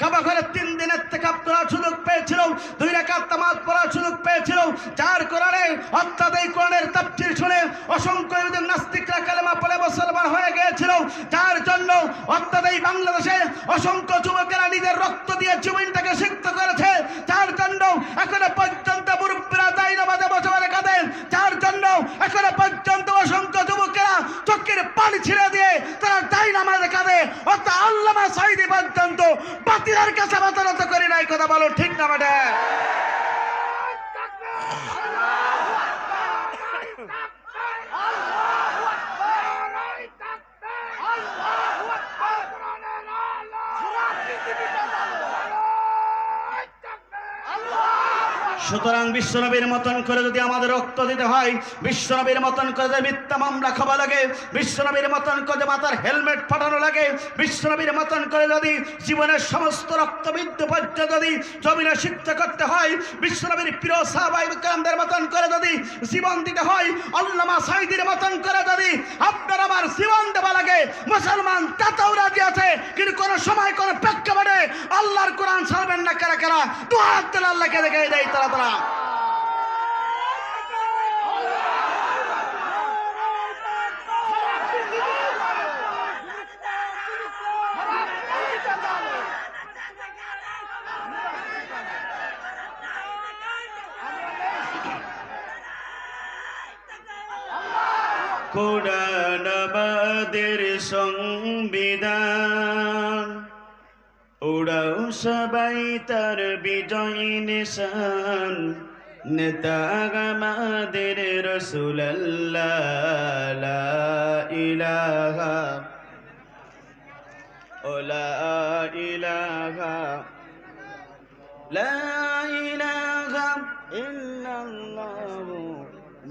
কাবা ঘরে তিন দিনের থেকে আপনারা সুযোগ পেয়েছিল দুই রেখার তামাজ পড়ার সুযোগ পেয়েছিল যার কোরআনে অর্থাৎ এই কোরআনের তাফসীর শুনে অসংখ্য নাস্তিকরা কালেমা পড়ে মুসলমান হয়ে গিয়েছিল। যার জন্য অর্থাৎ এই বাংলাদেশে অসংখ্য যুবকেরা নিজের রক্ত দিয়ে জমিনটাকে সিক্ত করেছে। যার জন্য এখনও পর্যন্ত মুরব্বীরা দায়ী নামাজে বসবারে কাঁদেন যার জন্য এখনও পর্যন্ত অসংখ্য যুবকেরা চোখের পানি ছিঁড়ে দিয়ে তারা দায়ী নামাজে কাঁদে অর্থাৎ আল্লামা সাইদি পর্যন্ত বাতিলের কাছে বাতানত করি নাই কথা বলো ঠিক না মাঠে সুতরাং বিশ্বনবীর মতন করে যদি আমাদের রক্ত দিতে হয়, বিশ্বনবীর মতন করে যদি মিথ্যা মামলা খাওয়া লাগে, বিশ্বনবীর মতন করে মাথার হেলমেট ফাটানো লাগে, বিশ্বনবীর মতন করে যদি জীবনের সমস্ত রক্তবিদ্যু পর্যন্ত যদি জমিনে সিদ্ধ করতে হয়, বিশ্বনবীর প্রিয় সাহাবাই কামদের মতন করে যদি জীবন দিতে হয়, আল্লামা সাইদির মতন করে যদি আপনার আমার জীবন দেওয়া লাগে, মুসলমান না কারা কারা? দু হাত তুলে আল্লাহকে দেখে দেয় সংবিধান। ওরাও সবাই তার বিজয় নিশান। নেতা আমাদের রসুল্লাহ ইলাহা ওলা ইলাহা, লা ইলাহা ইল্লাল্লাহু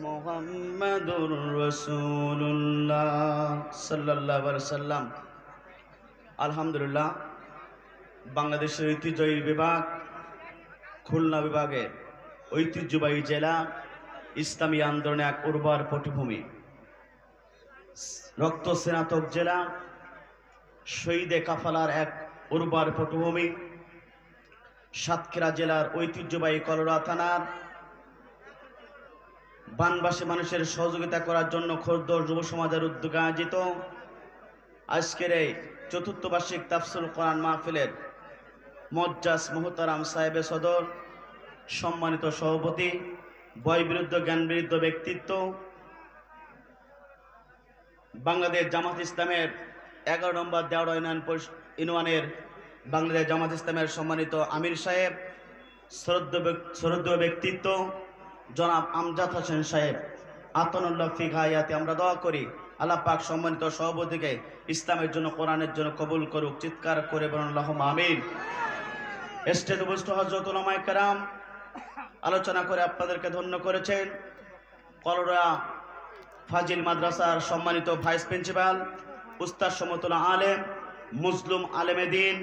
মুহাম্মাদুর রাসূলুল্লাহ সাল্লাল্লাহু আলাইহি আলহামদুলিল্লাহ বাংলাদেশের ঐতিহ্যবাহী বিভাগ, খুলনা বিভাগের ঐতিহ্যবাহী জেলা, ইসলামী আন্দোলনে এক উর্বর পটভূমি। রক্ত স্নাতক জেলা, শহীদে কাফালার এক উর্বর পটভূমি। সাতক্ষীরা জেলার ঐতিহ্যবাহী কলরা থানার বানবাসী মানুষের সহযোগিতা করার জন্য খোরদর যুব সমাজের উদ্যোগে আয়োজিত আজকের এই চতুর্থ বার্ষিক তাফসুল কোরআন মাহফিলের মজ্জাস মোহতারাম সাহেবের সদর, সম্মানিত সভাপতি বয় বিরুদ্ধ, জ্ঞান বিরুদ্ধ ব্যক্তিত্ব, বাংলাদেশ জামাত ইসলামের এগারো নম্বর দেওয়ার ইউনিয়ন ইউনিয়নের বাংলাদেশ জামাত ইসলামের সম্মানিত আমির সাহেব শ্রদ্ধ শ্রদ্ধেয় ব্যক্তিত্ব, জনাব আমজাদ হোসেন সাহেব। আতনুল্লাহ ফিঘায়াতে আমরা দোয়া করি, আল্লাহ পাক সম্মানিত সভাপতিকে ইসলামের জন্য, কোরআনের জন্য কবুল করুক, চিৎকার করে বলুন আল্লাহ আমিন। এস্টেদ উপস্থিত হজরত ওলামায়ে কেরাম আলোচনা করে আপনাদেরকে ধন্য করেছেন। কলরা ফাজিল মাদ্রাসার সম্মানিত ভাইস প্রিন্সিপাল, উস্তাদ সমতুল্লাহ আলেম, মুসলুম আলেমে দিন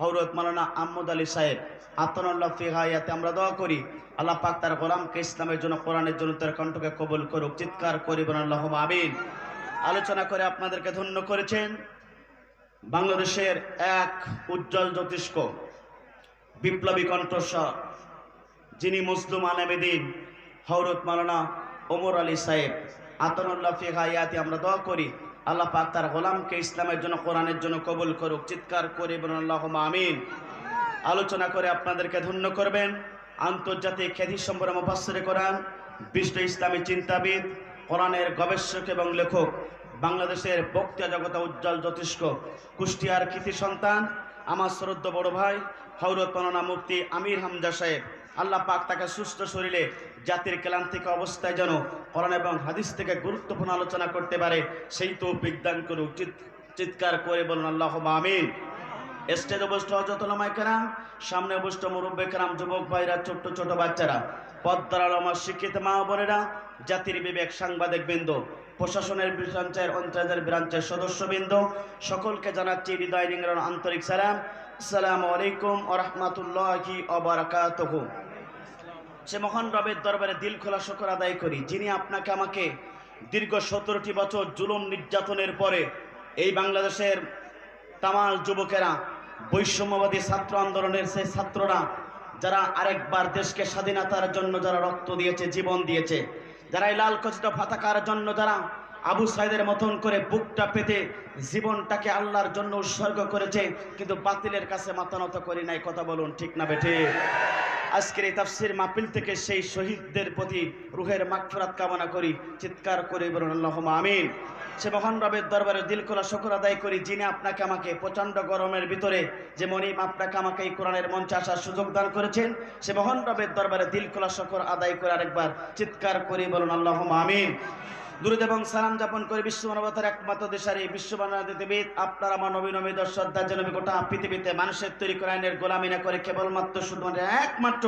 হরত মালানা আহমদ আলী সাহেব। আতনুল্লাহ ফিহায়াতে আমরা দোয়া করি, আল্লাহ পাক তার গোলামকে ইসলামের জন্য, কোরআনের জন্য, তার কণ্ঠকে কবুল করুক, চিৎকার করিবেন আল্লাহ আমিন। আলোচনা করে আপনাদেরকে ধন্য করেছেন। বাংলাদেশের এক উজ্জ্বল জ্যোতিষ্ক বিপ্লবী কণ্ঠস্বর, যিনি মুসলুম আলেমেদিন হরত মালানা ওমর আলী সাহেব, আতনুল্লাহ ফিহায়াতে আমরা দোয়া করি, আল্লাহ পাক তার গোলামকে ইসলামের জন্য, কোরআনের জন্য কবুল করুক, চিৎকার করে আল্লাহ আমিন। আলোচনা করে আপনাদেরকে ধন্য করবেন, আন্তর্জাতিক খ্যাতি সম্পর্কে মুফাসসিরে কোরআন, বিশ্ব ইসলামী চিন্তাবিদ, কোরআনের গবেষক এবং লেখক, বাংলাদেশের বক্তা জগতা উজ্জ্বল জ্যোতিষ্ক, কুষ্টিয়ার কৃতি সন্তান আমার শ্রদ্ধ বড় ভাই হৌরত পানা মুফতি আমির হামজা সাহেব। আল্লাহ পাক তাকে সুস্থ শরীরে জাতির ক্লান্তিক অবস্থায় যেন কোরআন এবং হাদিস থেকে গুরুত্বপূর্ণ আলোচনা করতে পারে, সেই তো বিজ্ঞান করে উচিত চিৎকার করে বলুন আল্লাহ আমিন। স্টেজ অবস্থ হজরতলামাই কেরাম, সামনে অবস্থ মুরব্বে কেরাম, যুবক ভাইরা, ছোট্ট ছোট বাচ্চারা, পদ্মার আমার শিক্ষিত মা বোনেরা, জাতির বিবেক সাংবাদিক বৃন্দ, প্রশাসনের ব্রাঞ্চের অঞ্চলের ব্রাঞ্চের সদস্যবৃন্দ সকলকে জানাচ্ছি হৃদয় রিঙ্গন আন্তরিক সালাম। আসসালামু আলাইকুম ও রহমতুল্লাহি অবরাকাতহু সে মহান রবের দরবারে দিল খোলা শকর আদায় করি, যিনি আপনাকে আমাকে দীর্ঘ সতেরোটি বছর জুলুম নির্যাতনের পরে এই বাংলাদেশের তামাল যুবকেরা বৈষম্যবাদী ছাত্র আন্দোলনের সেই ছাত্ররা যারা আরেকবার দেশকে স্বাধীনতার জন্য যারা রক্ত দিয়েছে, জীবন দিয়েছে, যারা এই লাল কচিত ফাতাকার জন্য যারা আবু সাইদের মতন করে বুকটা পেতে জীবনটাকে আল্লাহর জন্য উৎসর্গ করেছে, কিন্তু বাতিলের কাছে মাতানত করি নাই, কথা বলুন ঠিক না বেঠে আজকের এই তাফসির মাহফিল থেকে সেই শহীদদের প্রতি রুহের মাগফিরাত কামনা করি। চিৎকার করে বলুন আল্লাহ আমিন। সে মহান রবের দরবারে দিল খোলা শকর আদায় করি, যিনি আপনাকে আমাকে প্রচণ্ড গরমের ভিতরে যে মনিম আপনাকে আমাকে এই কোরআনের মঞ্চে আসার সুযোগ দান করেছেন, সে মহান রবের দরবারে দিল খোলা শকর আদায় করে আরেকবার চিৎকার করে বলুন আল্লাহ আমিন। দুরুদ এবং সালাম যাপন করে বিশ্ব মানবতার একমাত্র দেশের এই বিশ্ব মানবতাবিদ আপনার আমার নবী নবী শ্রদ্ধা জনবী গোটা পৃথিবীতে মানুষের তৈরি করে আইনের গোলামিনা করে কেবলমাত্র শুধুমাত্র একমাত্র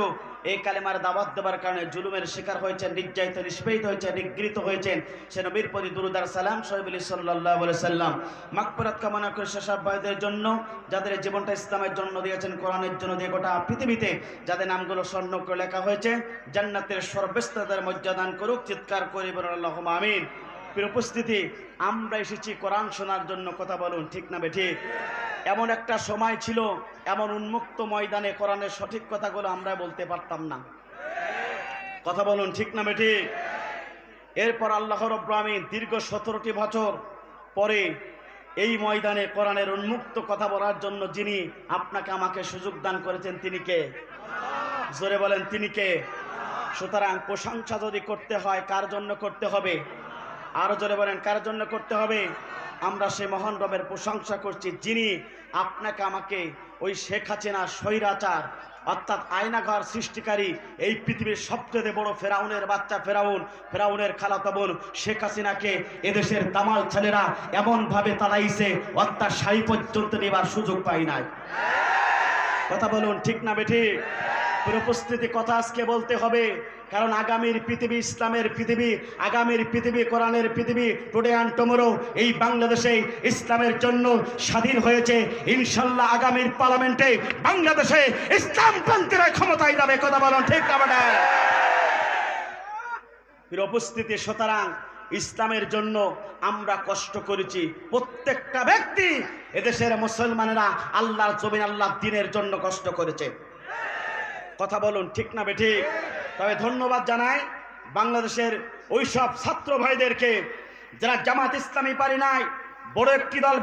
এই কালেমার দাওয়াত দেওয়ার কারণে জুলুমের শিকার হয়েছেন, নির্যাতিত, নিষ্পেহিত হয়েছেন, নিগৃহীত হয়েছেন সে নবীর প্রতি দুরুদার সালাম সহিবুল সাল্লাহ বলে সাল্লাম। মাকপরাত কামনা করে সেসব ভাইদের জন্য, যাদের জীবনটা ইসলামের জন্য দিয়েছেন, কোরআনের জন্য দিয়ে গোটা পৃথিবীতে, যাদের নামগুলো স্বর্ণ করে লেখা হয়েছে, জান্নাতের সর্বেস্তদের মর্যাদান করুক, চিৎকার করে বলুন আল্লাহ আমিন। উপস্থিতি, আমরা এসেছি কোরআন শোনার জন্য, কথা বলুন, ঠিক না বেঠিক এমন একটা সময় ছিল, এমন উন্মুক্ত ময়দানে কোরআনের সঠিক কথাগুলো আমরা বলতে পারতাম না। কথা বলুন ঠিক না বেঠিক এরপর আল্লাহ রব্রামিন দীর্ঘ সতেরোটি বছর পরে এই ময়দানে কোরআনের উন্মুক্ত কথা বলার জন্য যিনি আপনাকে আমাকে সুযোগ দান করেছেন, তিনি কে? জোরে বলেন, তিনি কে? সুতরাং প্রশংসা যদি করতে হয়, কার জন্য করতে হবে? আরও জোরে বলেন, কার জন্য করতে হবে? আমরা সে মহান রবের প্রশংসা করছি, যিনি আপনাকে আমাকে ওই শেখ হাসিনা স্বৈরাচার অর্থাৎ আয়নাঘর সৃষ্টিকারী এই পৃথিবীর সবচেয়ে বড় ফেরাউনের বাচ্চা ফেরাউন, ফেরাউনের খালাতো বোন শেখ হাসিনাকে এদেশের তামাল ছেলেরা এমনভাবে তালাইছে অর্থাৎ সাই পর্যন্ত নেবার সুযোগ পাই নাই। কথা বলুন, ঠিক না বেঠি পুরো উপস্থিতি কথা আজকে বলতে হবে। কারণ আগামীর পৃথিবী ইসলামের পৃথিবী, আগামীর পৃথিবী, কোরআনের পৃথিবী টুডে অ্যান্ড টুমোরো এই বাংলাদেশে ইসলামের জন্য স্বাধীন হয়েছে। ইনশাল্লাহ আগামীর পার্লামেন্টে বাংলাদেশে ইসলাম ইসলামপন্থীরা ক্ষমতায় যাবে, কথা বলুন ঠিক উপস্থিতি, সুতরাং ইসলামের জন্য আমরা কষ্ট করেছি। প্রত্যেকটা ব্যক্তি এদেশের মুসলমানেরা আল্লাহর জমিন আল্লাহ দিনের জন্য কষ্ট করেছে। কথা বলুন, ঠিক না বেঠিক তবে ধন্যবাদ জানাই বাংলাদেশের ওইসব ছাত্র ভাইদেরকে যারা জামাত ইসলামী পারি নাই, বড় একটি দল